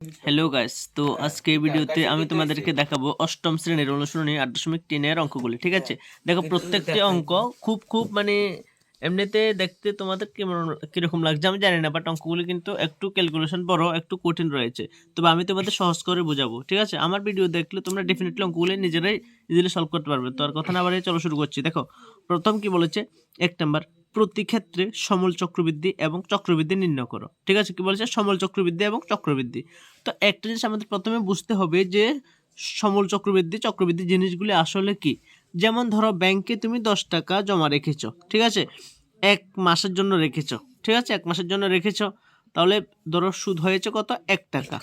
Hello guys তো আজকে এই ভিডিওতে আমি তোমাদেরকে দেখাবো অষ্টম শ্রেণির অনুসরণী আট দশমিক তিনের অঙ্কগুলি ঠিক আছে? দেখো প্রত্যেকটি অঙ্ক খুব খুব মানে এমনিতে দেখতে তোমাদের কেমন কীরকম লাগছে আমি জানি না বাট অঙ্কগুলি কিন্তু একটু ক্যালকুলেশন বড় একটু কঠিন রয়েছে। তবে আমি তোমাদের সহজ করে বোঝাবো ঠিক আছে? আমার ভিডিও দেখলে তোমরা ডেফিনেটলি অঙ্কগুলি নিজেরাই ইজিলি সলভ করতে পারবে। তো আর কথা না বাড়িয়ে চলো শুরু করছি। দেখো প্রথম কি বলেছে? এক নাম্বার প্রতি ক্ষেত্রে সমল চক্রবৃদ্ধি এবং চক্রবৃদ্ধি নির্ণয় করো। ঠিক আছে? কি বলেছে? সমল চক্রবৃদ্ধি এবং চক্রবৃদ্ধি। তো একটা জিনিস আমাদের প্রথমে বুঝতে হবে যে সমল চক্রবৃদ্ধি চক্রবৃদ্ধি জিনিসগুলি আসলে কি? যেমন ধরো ব্যাংকে তুমি দশ টাকা জমা রেখেছো, ঠিক আছে? এক মাসের জন্য রেখেছো, ঠিক আছে? এক মাসের জন্য রেখেছো, তাহলে ধরো সুদ হয়েছে কত? এক টাকা।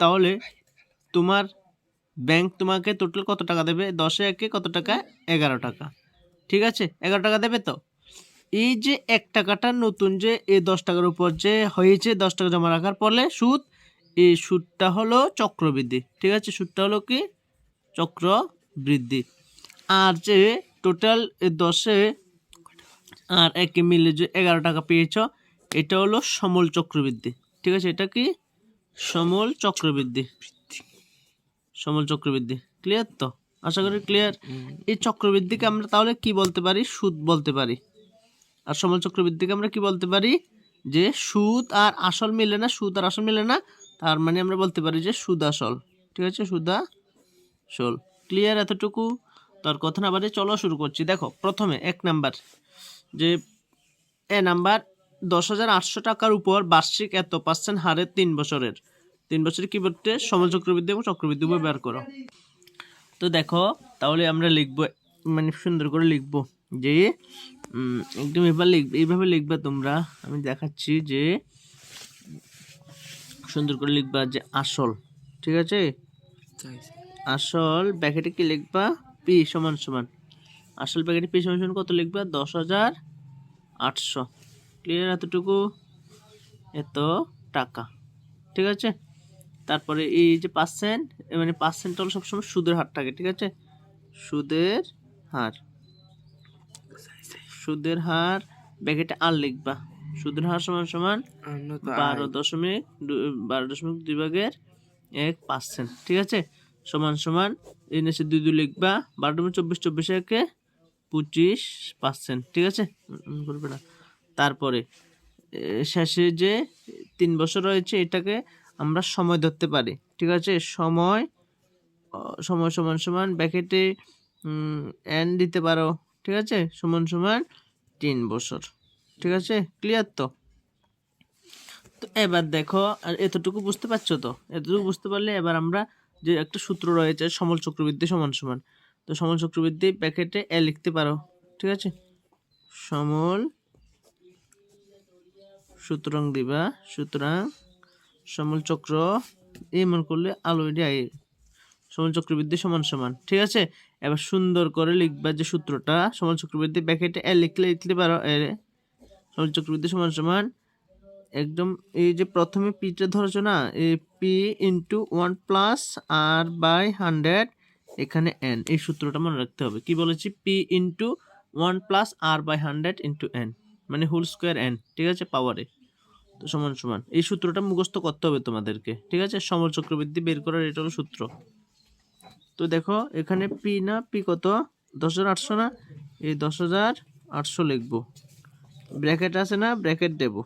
তাহলে তোমার ব্যাংক তোমাকে টোটাল কত টাকা দেবে? দশে একে কত টাকা? এগারো টাকা। ঠিক আছে? এগারো টাকা দেবে তো? এই যে এক টাকাটা নতুন যে এই দশ টাকার উপর যে হয়েছে দশ টাকা জমা রাখার ফলে সুদ এই সুদটা হলো চক্রবৃদ্ধি। ঠিক আছে? সুদটা হলো কি? চক্রবৃদ্ধি। আর যে টোটাল দশে আর একে মিলে যে এগারো টাকা পেয়েছ এটা হলো সমল চক্রবৃদ্ধি। ঠিক আছে? এটা কি? সমল চক্রবৃদ্ধি। সমল চক্রবৃদ্ধি। ক্লিয়ার তো? আশা করি ক্লিয়ার এই চক্রবৃদ্ধিকে আমরা তাহলে কি বলতে পারি? সুদ বলতে পারি। আর সমল চক্রবৃদ্ধিকে আমরা কি বলতে পারি? যে সুদ আর আসল মিলে না, সুদ আর আসল মিলে না, তার মানে আমরা বলতে পারি যে সুদ আসল। ঠিক আছে? সুদা আসল। ক্লিয়ার এতটুকু? তার কথা না বাড়ি চলো শুরু করছি। দেখো, প্রথমে এক নাম্বার। যে এ নাম্বার, দশ হাজার আটশো টাকার উপর বার্ষিক এত পার্সেন্ট হারে তিন বছরের। তিন বছরে কি বলতে সমল চক্রবৃদ্ধি এবং চক্রবৃদ্ধি বের করো। তো দেখো, তাহলে আমরা লিখব মানে সুন্দর করে লিখব যে একদম এবার লিখবে এইভাবে লিখবে তোমরা। আমি দেখাচ্ছি যে, সুন্দর করে লিখবা যে আসল, ঠিক আছে? আসল ব্যাকেটে কি লিখবা? পি সমান সমান। আসল প্যাকেটে পি সমান সমান কত লিখবা? দশ হাজার আটশো। ক্লিয়ার এতটুকু? এত টাকা, ঠিক আছে? তারপরে এই যে পার্সেন্ট মানে পার্সেন্ট হলো সবসময় সুদের হার থাকে, ঠিক আছে? সুদের হার। সুদের হার ব্যাকেটে আর লিখবা। সুদের হার সমান সমান বারো দশমিক বারো দশমিক দুই ভাগের এক পার্সেন্ট ঠিক আছে? সমান সমান এই নিচে দুই দুই লিখবা বারো দশমিক চব্বিশ চব্বিশ একে পঁচিশ পার্সেন্ট ঠিক আছে? বলবে না। তারপরে শেষে যে তিন বছর রয়েছে এটাকে আমরা সময় ধরতে পারি ঠিক আছে? সময় সময় সমান সমান ব্যাকেটে এন দিতে পারো ঠিক আছে? সমান সমান তিন বছর। ঠিক আছে? ক্লিয়ার তো? তো এবার দেখো, আর এতটুকু বুঝতে পারছ তো? এতটুকু বুঝতে পারলে এবার আমরা যে একটা সূত্র রয়েছে, সমল চক্রবৃদ্ধি সমান সমান। তো সমল চক্রবৃদ্ধি প্যাকেটে এ লিখতে পারো। ঠিক আছে? সমল সুতরাং দিবা, সুতরাং সমল চক্র এমন করলে আলো আই সমল চক্রবৃদ্ধি সমান সমান। ঠিক আছে? এবার সুন্দর করে লিখবা যে সূত্রটা সমল চক্রবৃদ্ধি প্যাকেটে এ লিখলে লিখতে পারো, এ সমল চক্রবৃদ্ধি সমান সমান, একদম এই যে প্রথমে পিটা ধরেছো না এই P into one plus r by hundred এখানে এন এই সূত্রটা মনে রাখতে হবে। কি বলেছি? P into one plus r by hundred into n মানে হোল স্কোয়ার এন ঠিক আছে? পাওয়ারে তো সমান সমান। এই সূত্রটা মুখস্থ করতে হবে তোমাদেরকে, ঠিক আছে? সমল চক্রবৃদ্ধি বের করার এটা হলো সূত্র। তো দেখো, এখানে পি না পি কত? দশ হাজার আটশো না? এই দশ হাজার আটশো লিখব। ব্র্যাকেট আছে না? ব্র্যাকেট দেবো।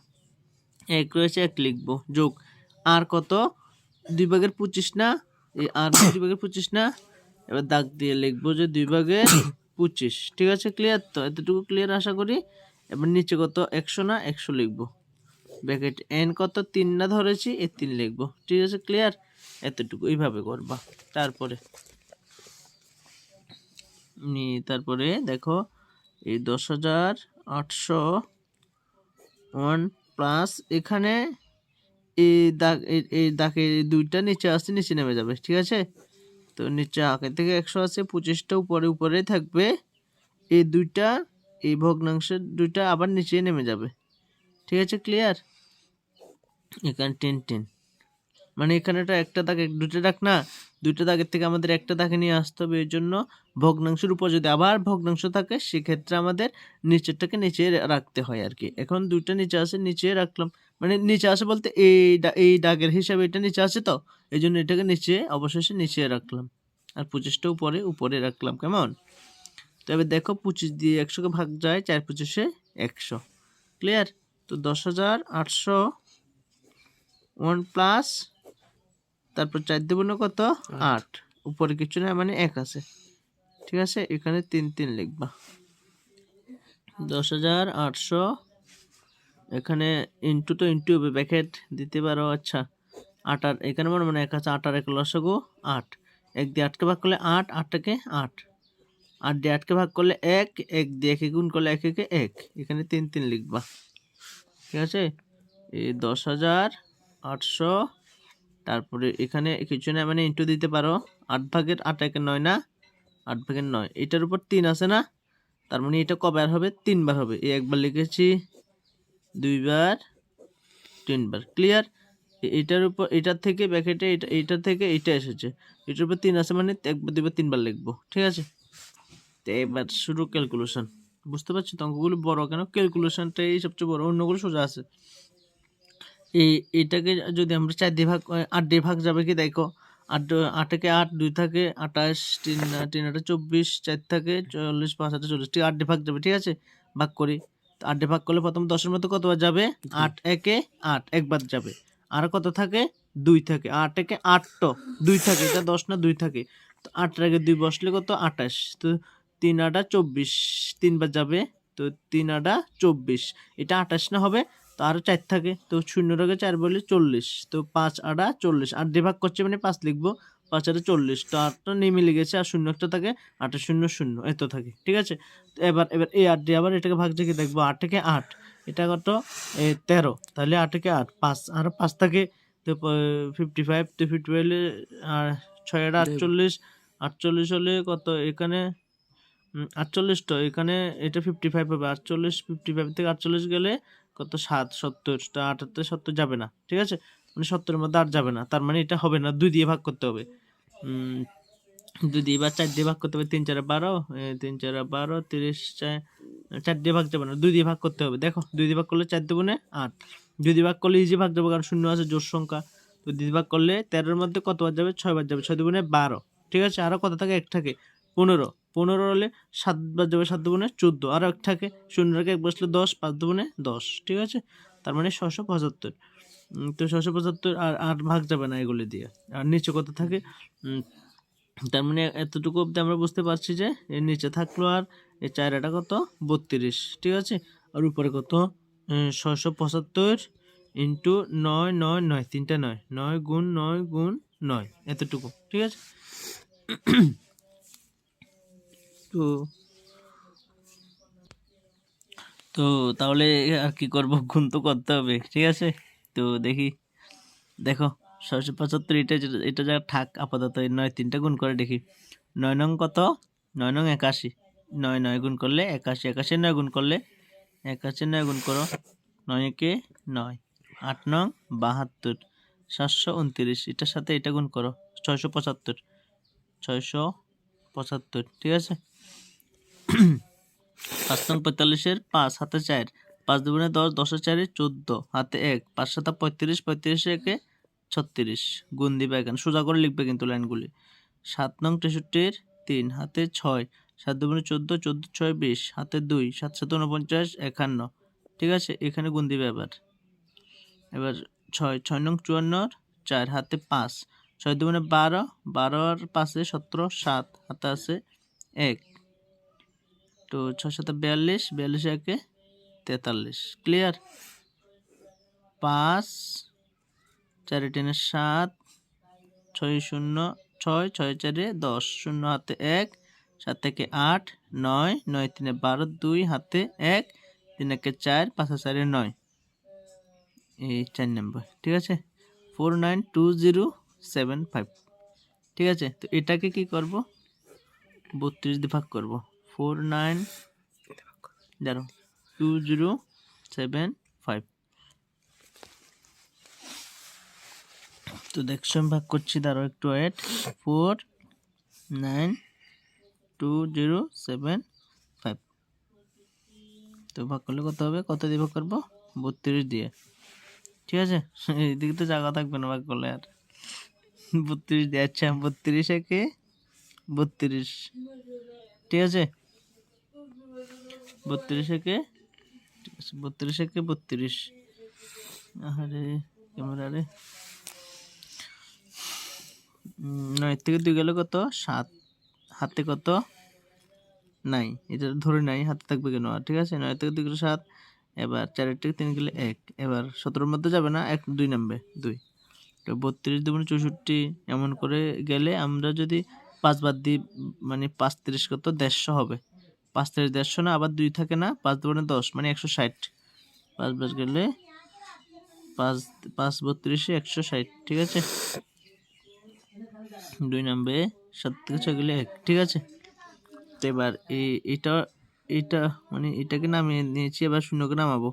এক রয়েছে, এক লিখব। যোগ। আর কত? দুই ভাগের পঁচিশ না? এই আর দুই ভাগের পঁচিশ না? এবার দাগ দিয়ে লিখব যে দুই ভাগের পঁচিশ। ঠিক আছে? ক্লিয়ার তো? এতটুকু ক্লিয়ার আশা করি? এবার নিচে কত? একশো না? একশো লিখব। ব্র্যাকেট এন কত? তিন না ধরেছি, এই তিন লিখব। ঠিক আছে? ক্লিয়ার এতটুকু। এইভাবে করবা। তারপরে তারপরে দেখো, এই দশ হাজার আটশো ওয়ান প্লাস এখানে এই দাগ এই- এই দাগে দুইটা নিচে আসছে, নিচে নেমে যাবে, ঠিক আছে? তো নিচে আগে থেকে একশো আছে, পঁচিশটা উপরে উপরে থাকবে এই দুইটা এই ভগ্নাংশের দুইটা আবার নিচে নেমে যাবে, ঠিক আছে? ক্লিয়ার এখানে টেন টেন। মানে এখানেটা একটা দাগ দুটো দাগ না, দুইটা দাগের থেকে আমাদের একটা দাগে নিয়ে আসতে হবে এই জন্য ভগ্নাংশের উপর যদি আবার ভগ্নাংশ থাকে, সেক্ষেত্রে আমাদের নিচেরটাকে নিচে রাখতে হয় আর কি। এখন দুইটা নিচে আসে নিচে রাখলাম। মানে নিচে আসে বলতে এই এই দাগের হিসাবে এটা নিচে আসে তো, এই জন্য এটাকে নিচে, অবশেষে নিচে রাখলাম। আর পঁচিশটা উপরে উপরে রাখলাম, কেমন? তো এবার দেখো, পঁচিশ দিয়ে একশোকে ভাগ যায়, চার পঁচিশে একশো। ক্লিয়ার তো দশ হাজার আটশো ওয়ান প্লাস তারপর চার না কত? আট। উপরে কিছু না মানে এক আছে। ঠিক আছে? এখানে তিন তিন লিখবা। দশ হাজার আটশো। এখানে ইন্টু তো ইন্টু হবে ব্যাকেট দিতে পারো আচ্ছা। আট আর এখানে মনে মনে এক আছে আট আর এক লসগো আট। এক দিয়ে আটকে ভাগ করলে আট আটটাকে আট। আট দিয়ে আটকে ভাগ করলে এক এক দিয়ে একে গুণ করলে এক একে এক। এখানে তিন তিন লিখবা। ঠিক আছে? এই দশ হাজার আটশো তারপরে এখানে কিছু না মানে ইন্টু দিতে পারো। আট ভাগের আট একে নয় না? আট ভাগের নয়। এটার উপর তিন আছে না? তার মানে এটা কবার হবে? তিনবার হবে। এই একবার লিখেছি। দুইবার, তিনবার। ক্লিয়ার এটার উপর, এটার থেকে ব্যাকেটে এটা এইটার থেকে এটা এসেছে। এটার উপর তিন আছে মানে একবার দুইবার, তিনবার লিখব। ঠিক আছে? তো এবার শুরু ক্যালকুলেশন বুঝতে পারছি? তো অঙ্কগুলো বড় কেন? ক্যালকুলেশনটাই সবচেয়ে বড়। অন্যগুলো সোজা আছে। এই এটাকে যদি আমরা চার দিয়ে ভাগ আট দিয়ে ভাগ যাবে কি দেখো? আট আটকে আট দুই থাকে আঠাশ তিন তিন আটে চব্বিশ চার থাকে চল্লিশ পাঁচ আটে চল্লিশ। ঠিক আট দিয়ে ভাগ যাবে ঠিক আছে? ভাগ করি। তো আট দিয়ে ভাগ করলে প্রথম দশের মধ্যে কতবার যাবে? আট একে আট একবার যাবে। আর কত থাকে? দুই থাকে। আট একে আটটো দুই থাকে। এটা দশ না দুই থাকে? তো আটের আগে দুই বসলে কত? আঠাশ। তো তিন আটা চব্বিশ তিনবার যাবে। তো তিন আটা চব্বিশ। এটা আঠাশ না হবে? আরও চার থাকে তো শূন্যটাকে চার বলে চল্লিশ তো পাঁচ আটা চল্লিশ আট দিয়ে ভাগ করছে মানে পাঁচ লিখব পাঁচ আটা চল্লিশ তো আটটা নেমে লেগেছে আর শূন্য একটা থাকে আটটা শূন্য শূন্য এত থাকে ঠিক আছে? তো এবার এবার এই আট দিয়ে আবার এটাকে ভাগ থেকে দেখব আট থেকে আট এটা কত? এ, তেরো তাহলে আট থেকে আট পাঁচ আর পাঁচ থাকে তো ফিফটি ফাইভ তো ফিফটি ফাইভ আর ছয় আটা আটচল্লিশ আটচল্লিশ হলে কত? এখানে আটচল্লিশটা এখানে এটা ফিফটি ফাইভ হবে আটচল্লিশ ফিফটি ফাইভ থেকে আটচল্লিশ গেলে কত সাত, সত্তর, তা আটাত্তর সত্তর যাবে না, ঠিক আছে? মানে সত্তরের মধ্যে আর যাবে না, তার মানে এটা হবে না, দুই দিয়ে ভাগ করতে হবে। দুই দিয়ে বা চার দিয়ে ভাগ করতে হবে, তিন চারে বারো তিন চারে বারো, তিরিশ, চার চার দিয়ে ভাগ যাবে না, দুই দিয়ে ভাগ করতে হবে। দেখো, দুই দিয়ে ভাগ করলে চার দেবনে আট। দুই দিয়ে ভাগ করলে ইজি ভাগ যাবে, কারণ শূন্য আছে জোর সংখ্যা। তো দুই ভাগ করলে তেরোর মধ্যে কতবার যাবে? ছয়বার যাবে, ছয় দুগুণে বারো, ঠিক আছে? আরও কত থাকে, এক থাকে, পনেরো। পনেরো হলে সাত সাতবার যাবে সাত দুগুণে চোদ্দ। আরও এক থাকে শূন্য রেখে এক বসলে দশ, পাঁচ দুগুণে দশ। ঠিক আছে? তার মানে ছশো পঁচাত্তর। তো ছশো পঁচাত্তর আর আট ভাগ যাবে না এগুলি দিয়ে। আর নিচে কত থাকে? তার মানে এতটুকু অব্দি আমরা বুঝতে পারছি যে এর নিচে থাকল আর এই চারাটা কত? বত্রিশ। ঠিক আছে? আর উপরে কত? ছশো পঁচাত্তর ইন্টু নয় নয় নয়। তিনটা নয়। নয় গুণ নয় গুণ, নয়। এতটুকু। ঠিক আছে? তো তো তাহলে আর কি করব? গুণ তো করতে হবে, ঠিক আছে? তো দেখি, দেখো ছয়শো পঁচাত্তর এটা এটা যা থাক আপাতত নয় তিনটা গুণ করে দেখি। নয় নং কত? নয় নং একাশি। নয় নয় গুণ করলে একাশি একাশি নয় গুণ করলে একাশি নয় গুণ করো, নয় একে নয়। আট নং বাহাত্তর, সাতশো উনত্রিশ, এটার সাথে এটা গুণ করো, ছয়শো পঁচাত্তর ছয়শো পঁচাত্তর, ঠিক আছে? পাঁচ নং পঁয়তাল্লিশের পাঁচ হাতে চার, পাঁচ দুগুণে দশ দশের চারে চোদ্দ, হাতে এক, পাঁচ সাতা পঁয়ত্রিশ, পঁয়ত্রিশে একে ছত্রিশ। গুণ দিবে এখানে। সোজা করে লিখবে কিন্তু লাইনগুলি। সাত নং তেষট্টির তিন, হাতে ছয়, সাত দুগুণে চোদ্দ চোদ্দ ছয় বিশ, হাতে দুই, সাত সাত উনপঞ্চাশ একান্ন। ঠিক আছে? এখানে গুণ দিবে এবার। এবার ছয় ছয় নং চুয়ান্নর চার, হাতে পাঁচ। ছয় দুগুণে বারো বারো আর পাঁচে সতেরো, সাত, হাতে আছে এক। তো ছয় সাথে বিয়াল্লিশ বিয়াল্লিশ একে তেতাল্লিশ। ক্লিয়ার পাঁচ, চারি টেনে সাত, ছয় শূন্য, ছয় ছয় চারে দশ, শূন্য হাতে এক, সাত থেকে আট, নয় নয় তিনে বারো, দুই হাতে এক, তিন একে চার, পাঁচ চারে নয়। এই চার নম্বর, ঠিক আছে? Four nine two zero seven five. ঠিক আছে? তো এটাকে কি করব? বত্রিশ দিয়ে ভাগ করব। ফোর নাইন দাঁড়ো টু জিরো সেভেন ফাইভ তো দেখছ আমি ভাগ করছি দাঁড়ো একটু wait four nine two zero seven five তো ভাগ করলে কত হবে? কত দিয়ে ভাগ করব? বত্রিশ দিয়ে। ঠিক আছে? এইদিকে তো জায়গা থাকবে না ভাগ করলে আর। বত্রিশ দিয়ে আচ্ছা বত্রিশ একে বত্রিশ। ঠিক আছে? বত্রিশ একে ঠিক আছে, বত্রিশ একে বত্রিশ? আরে ক্যামেরা রে নয় থেকে দুই গেলে কত? সাত। হাতে কত? নাই, এটা ধরে নাই, হাতে থাকবে কেন? ঠিক আছে, নয় থেকে দুই গেলে সাত, এবার চারের থেকে তিন গেলে এক। এবার সতেরোর মধ্যে যাবে না, এক দুই নামবে, দুই। তো বত্রিশ দুগুণ চৌষট্টি, এমন করে গেলে আমরা যদি পাঁচ বাদ দিই মানে পাঁচ তিরিশ কত? দেড়শো হবে। পাঁচ তিরিশ দেড়শো না, আবার দুই থাকে না, পাঁচ দুগুণে দশ মানে একশো ষাট। পাঁচ বাস গেলে পাঁচ পাঁচ বত্রিশে একশো ষাট, ঠিক আছে? দুই নামবে সাত থেকে ছয় গেলে এক, ঠিক আছে? তো এবার এটা এটা মানে এটাকে নামিয়ে নিয়েছি, এবার শূন্যকে নামাবো,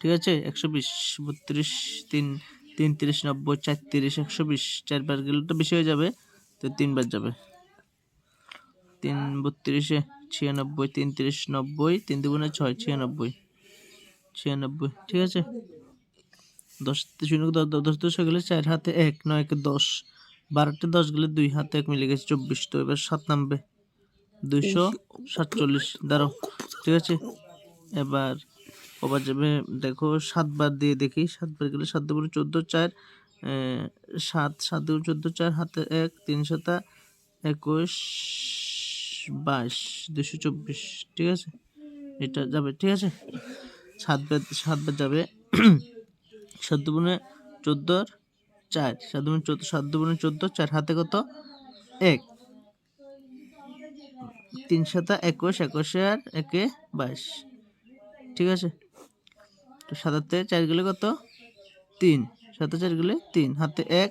ঠিক আছে? একশো বিশ, বত্রিশ, তিন তিন তিরিশ নব্বই চার তিরিশ একশো বিশ চারবার গেলে তো বেশি হয়ে যাবে, তো তিনবার যাবে। তিন বত্রিশে ছিয়ানব্বই তিরিশ নব্বই, তিন দুগুণে ছয়, ছিয়ানব্বই। ছিয়ানব্বই, ঠিক আছে? দশ শূন্য, দশ দশ গেলে চার হাতে এক নয়কে দশ। বারোটা দশ গেলে দুই হাতে এক, মিলে গেছে চব্বিশ। তো এবার সাত নামবে। দুইশো সাতচল্লিশ। দাঁড়ো ঠিক আছে? এবার কবার যাবে, দেখো সাতবার দিয়ে দেখি। সাতবার গেলে সাত দুপুরে চোদ্দ, চার সাত সাত দুপুরে চোদ্দ, চার, হাতে এক, তিন সাতা, একুশ বাইশ দুশো চব্বিশ, ঠিক আছে? এটা যাবে, ঠিক আছে? সাতবার সাতবার যাবে। সাত দুগুণে চোদ্দোর চার। সাত দুগুণে চোদ্দ, সাত দুগুণে চোদ্দ, চার হাতে কত? এক। তিন সাতা একুশ, একুশে আর একে বাইশ। ঠিক আছে? তো সাতাতে চার গেলে কত? তিন। সাতে চার গেলে তিন। হাতে এক,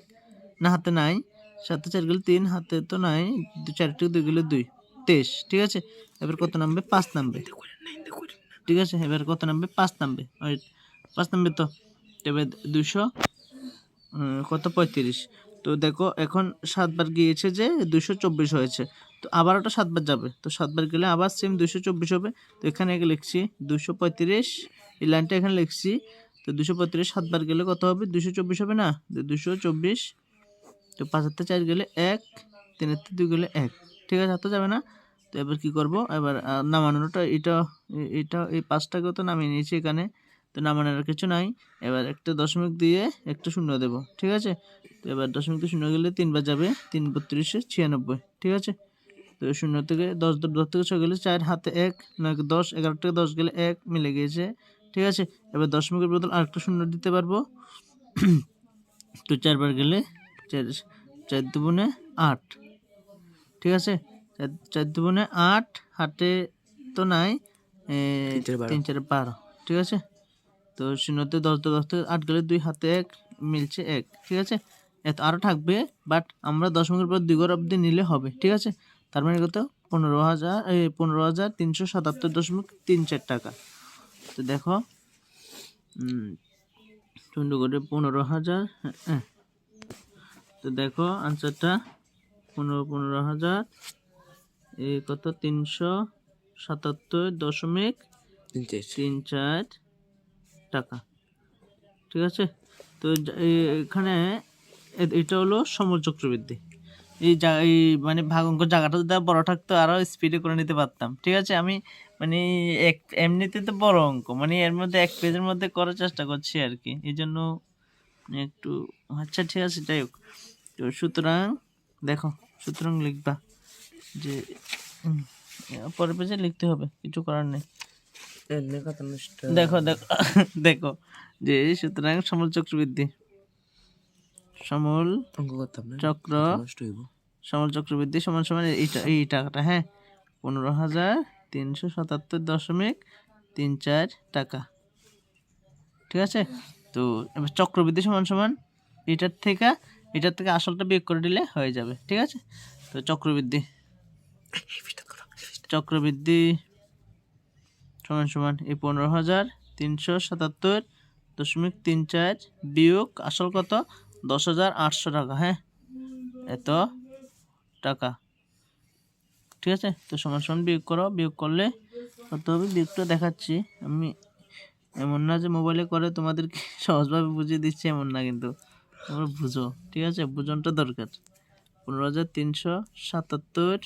না, হাতে নাই। সাতে চার গেলে তিন, হাতে তো নাই। চারটি দুই গেলে দুই। তেইশ, ঠিক আছে? এবার কত নামবে? পাঁচ নামবে। ঠিক আছে? এবার কত নামবে? পাঁচ নামবে। পাঁচ নামবে তো? এবার দুশো কত? পঁয়ত্রিশ। তো দেখো, এখন সাতবার গিয়েছে যে দুশো চব্বিশ হয়েছে। তো আবার ওটা সাতবার যাবে। তো সাতবার গেলে আবার সেম দুশো চব্বিশ হবে। তো এখানে লিখছি দুশো পঁয়ত্রিশ, এই লাইনটা এখানে লিখছি। তো দুশো পঁয়ত্রিশ সাতবার গেলে কত হবে? দুশো চব্বিশ হবে না? দুশো চব্বিশ, তো পাঁচ হাতে চার গেলে এক, তিন দুই গেলে এক। ঠিক আছে হাতে যাবে না। তো এবার কি করব? এবার নামানোটা, এটা এটা, এই পাঁচটাকেও তো নামিয়ে নিয়েছি এখানে। তো নামানোর কিছু নাই। এবার একটা দশমিক দিয়ে একটা শূন্য দেব, ঠিক আছে? তো এবার দশমিক শূন্য গেলে তিনবার যাবে তিন বত্রিশে ছিয়ানব্বই, ঠিক আছে? তো শূন্য থেকে দশ দশ দশ থেকে ছয় গেলে চার, হাতে এক নয় দশ, এগারো থেকে দশ গেলে এক, মিলে গিয়েছে, ঠিক আছে? এবার দশমিকের বদল আরেকটা শূন্য দিতে পারব। তো চারবার গেলে চার চার দুগুণে আট ঠিক আছে? চার দুগুণে আট হাতে তো নাই তিন চার বারো। ঠিক আছে? তো শূন্যতে দশ দশ দশ আট গেলে দুই হাতে এক মিলছে এক। ঠিক আছে? এত আরও থাকবে বাট আমরা দশমিকের পর দুই ঘর অবধি নিলে হবে। ঠিক আছে? তার মানে কত? পনেরো হাজার এই পনেরো হাজার তিনশো সাতাত্তর দশমিক তিন চার টাকা। তো দেখো করে পনেরো হাজার হ্যাঁ, হ্যাঁ। তো দেখো আনসারটা পনেরো পনেরো হাজার। এই কত? তিনশো সাতাত্তর দশমিক তিন চার। টাকা। ঠিক আছে? তো এ- এখানে এ- এটা হলো সমল চক্রবৃদ্ধি। এই এই মানে ভাগ অঙ্ক জায়গাটা যদি বড় থাকতো আরও স্পিডে করে নিতে পারতাম। ঠিক আছে? আমি মানে এক এমনিতে তো বড় অঙ্ক। মানে এর মধ্যে এক পেজের মধ্যে করার চেষ্টা করছি আর কি। এই জন্য একটু আচ্ছা ঠিক আছে যাই হোক। তো সুতরাং দেখো সুতরাং লিখবা যে পরের পেজে লিখতে হবে কিছু করার নেই। দেখো দেখো দেখো যে সুতরাং সমল চক্রবৃদ্ধি। সমল চক্র সমল চক্রবৃদ্ধি সমান সমান এইটা এই টাকাটা হ্যাঁ? পনেরো হাজার তিনশো সাতাত্তর দশমিক তিন চার টাকা। ঠিক আছে? তো এবার চক্রবৃদ্ধি সমান সমান এটার থেকে এটার থেকে আসলটা বিয়োগ করে দিলে হয়ে যাবে, ঠিক আছে? তো চক্রবৃদ্ধি। চক্রবৃদ্ধি সমান সমান এই পনেরো হাজার তিনশো সাতাত্তর দশমিক তিন চার বিয়োগ আসল কত? দশ হাজার আটশো টাকা হ্যাঁ? এত টাকা, ঠিক আছে? তো সমান সমান বিয়োগ করো, বিয়োগ করলে কত হবে? বিয়োগটা দেখাচ্ছি। আমি এমন না যে মোবাইলে করে তোমাদেরকে সহজভাবে বুঝিয়ে দিচ্ছি, এমন না কিন্তু। তোমরা বুঝো, ঠিক আছে? বুঝনটা দরকার। পনেরো হাজার তিনশো সাতাত্তর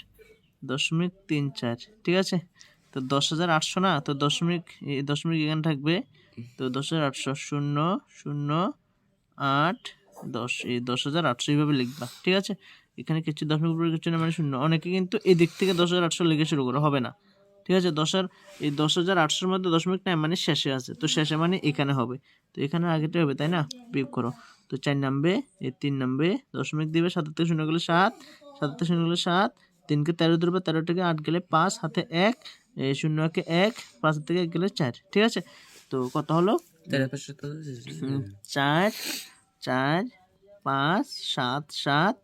দশমিক তিন চার, ঠিক আছে? তো দশ হাজার আটশো না? তো দশমিক দশমিক এখানে থাকবে। তো দশ হাজার আটশো, শূন্য শূন্য, আট, দশ, এই দশ হাজার আটশো এইভাবে লিখবা, ঠিক আছে? এখানে কিছু দশমিক উপরে, কিছু না মানে শূন্য। অনেকে কিন্তু এই দিক থেকে দশ হাজার আটশো লিখে শুরু করে, হবে না, ঠিক আছে? দশ হাজার এই দশ হাজার আটশোর মধ্যে দশমিক নাই মানে শেষে আছে। তো শেষে মানে এখানে হবে। তো এখানে আগেটা হবে, তাই না? বিয়োগ করো। তো চার নামবে এই তিন নামবে দশমিক দিবে থেকে শূন্য গেলে সাত থেকে শূন্য গেলে সাত তিনকে তেরো ধরবে তেরো থেকে আট গেলে পাঁচ হাতে এক শূন্য একে এক পাঁচ থেকে এক গেলে চার ঠিক আছে? তো কত হলো? চার চার পাঁচ সাত সাত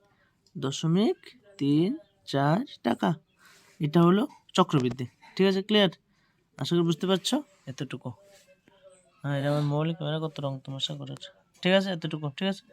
দশমিক তিন চার টাকা। এটা হলো চক্রবৃদ্ধি ঠিক আছে? ক্লিয়ার আশা করি বুঝতে পারছ? এতটুকু। হ্যাঁ এটা আমার মোবাইল ক্যামেরা কত রং তোমাশা করার ঠিক আছে? এতটুকু ঠিক আছে?